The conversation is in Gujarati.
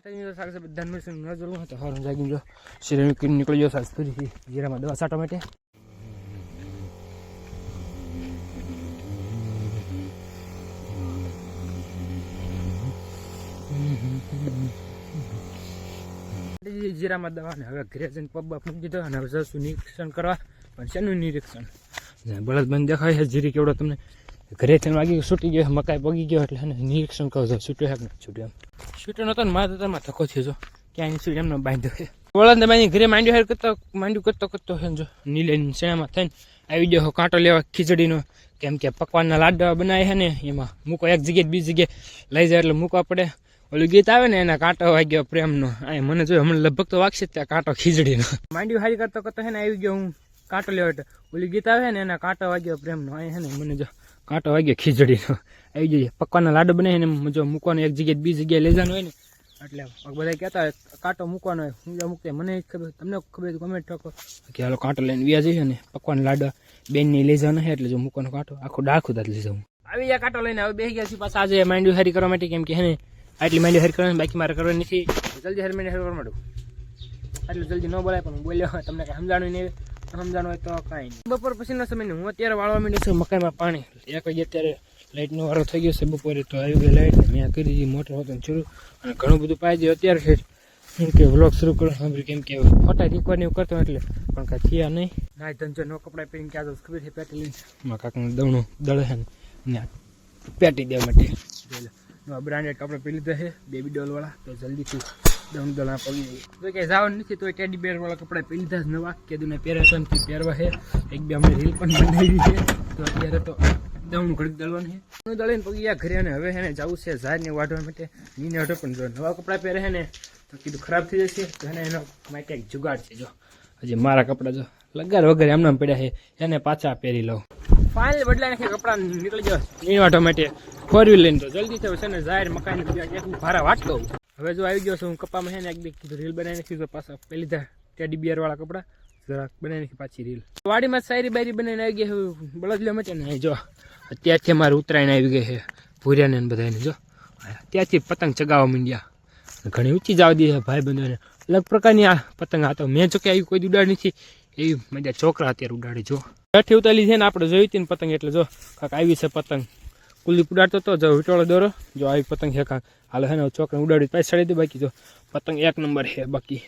માતાજીની સારું છે બધાને મળશે નીકળી ગયો સાસ ફરીથી. જીરામાં દવા છાંટવા માટે. જીરામાં દવા ને હવે ઘરે જઈને પબ્બા મૂકી દીધો અને હવે જશું નિરીક્ષણ કરવા. પણ શેનું નિરીક્ષણ? બળદ બંધ દેખાય છે, જીરી કેવડો તમને. ઘરે થઈને વાગી છૂટી ગયો, મકાઈ પગી ગયો એટલે નિરીક્ષણ કરો છૂટ્યો છે કે છૂટ્યો એમ. છૂટ્યો નતો ને મારે તો તેમાં ધક્કો થયો ક્યાં ક્યાંય સુધી એમનો બાંધ્યો છે. વળદ બાંધી ઘરે માંડ્યો હેર કરતો, માંડ્યું કરતો કરતો છે જો. નીલે શેણામાં થઈને આવી ગયો કાંટો લેવા ખીચડીનો. કેમ કે પકવાનના લાડવા બનાવ્યા છે ને, એમાં મૂકો એક જગ્યાએ બીજી જગ્યાએ લઈ જાય એટલે મૂકવા પડે. ઓલું ગીત આવે ને, એના કાંટો વાગ્યો પ્રેમનો. આ મને જોયું હમણાં લગભગ તો વાગશે ત્યાં કાંટો ખીચડીનો. માંડ્યું હારી કરતો કરતો છે ને, આવી ગયો હું કાંટો લેવા એટલે. ઓલું ગીત આવે ને, એના કાંટો વાગ્યો પ્રેમનો. અહીં છે ને, મને જો કાંટો વાગ્યો ખીચડીનો આવી જઈએ પકવાના લાડુ બનાવીને જો મૂકવાનો એક જગ્યાએ બીજી જગ્યાએ લઈ હોય ને, એટલે બધા કહેતા હોય, કાંટો મૂકવાનો હોય, હું મૂકતે મને ખબર તમને ખબર કમેન્ટ ઠોકો. કે હાલો કાંટો લઈને વ્યા જઈએ ને પકવાના લાડવા બેનની લઈ જવાનો એટલે જો મૂકવાનો કાંટો, આખો ડાખું દાદ લઈ જાઉં આવી ગયા કાંટો લઈને, હવે બેસી ગયા છીએ પાછા. આજે માંડ્યું હારી કરવા માટે, કેમ કે હે આટલી માંડ્યું હારી કરવાની, બાકી મારે કરવાની નથી. જલ્દી હારી માંડ્યું હારી કરવા માંડું આટલું જલ્દી ન બોલાય, પણ હું બોલ્યો, તમને કાંઈ સમજાણું નહીં. સમજાણું હોય તો કાંઈ નહીં. બપોર પછીના સમયને હું અત્યારે વાળવા માંડ્યું છું મકાઈમાં પાણી. એક વાગે અત્યારે લાઇટનો વારો થઈ ગયો છે બપોરે તો આવી ગઈ લાઇટ મેં કરી દીધી મોટર હોતો શરૂ. અને ઘણું બધું પાઈ દે અત્યારે છે. કેમ કે વ્લોગ શરૂ કરો સાંભળ્યું કેમ કે ફોટા રીકવાની એવું કરતો એટલે પણ કાંઈ થયા નહીં. નાય ધંધો નો કપડાં પહેરીને ક્યાં તો ખબર છે પેટી લઈને. કાકને દવણું દળે છે ને પેટી દેવા માટે. બ્રાન્ડેડ કપડાં પહેરી લીધા છે બેબી ડોલ વાળા તો જલ્દીથી દણા પગી જઈએ તો કે જવાનું નથી તો ટેડી બેર વાળા કપડાં પહેરી લીધા છે, નવા. કીધું ને પહેરે છે પહેરવા છે. એક બે અમે રીલ પણ બનાવી છે. તો અત્યારે તો દમણું ઘડી દળવાનું છે. દમણું દળીને પગી ગયા ઘરે અને હવે એને જવું છે ઝાડને વાઢવા માટે. નીને હટો પણ જો નવા કપડાં પહેરે છે ને, તો કીધું ખરાબ થઈ જશે. તો એને એનો માટે એક જુગાડ છે, જો. હજી મારા કપડાં જો લગાર વગર એમના પડ્યા છે. એને પાછા પહેરી લઉં. ફાઇનલ બદલાઈ નાખી કપડાં નીકળી જાવ. નીણ વાટવા માટે ફોર વ્હીલ લઈને તો જલ્દી થયો છે ને જાહેર મકાન હું ભારા વાટ દઉં હવે જો આવી ગયો છું, હું કપામાં છે ને એક બી રીલ બનાવી નાખી પાછા. પહેલી લીધા ટેડી બિયર વાળા કપડાં, જરાક બનાવી નાખી પાછી રીલ. વાડીમાં સાયરી બાયરી બનાવીને આવી ગઈ હવે બળદ લે મચે ને જો, અત્યારથી અમારે ઉત્તરાયણ આવી ગઈ છે, ભૂર્યાને બધાને જો. ત્યાંથી પતંગ ચગાવવા માંડ્યા. ઘણી ઊંચી જવા દીધી છે ભાઈ બંધોને. અલગ પ્રકારની આ પતંગ આ તો મેં જો કે આવી કોઈ ઉડાડી નથી, એવી મજા છોકરા અત્યારે ઉડાડી જો. હેઠી ઉતારી છે ને આપણે જોઈ હતી ને પતંગ એટલે જો, કાંક આવી છે પતંગ. કુલદીપ ઉડાડતો હતો જો વિટોળો દોરો. જો આવી પતંગ હેકા હાલ હે ને છોકરા ઉડાડી પાછી ચડી દે બાકી જો. પતંગ એક નંબર છે બાકી.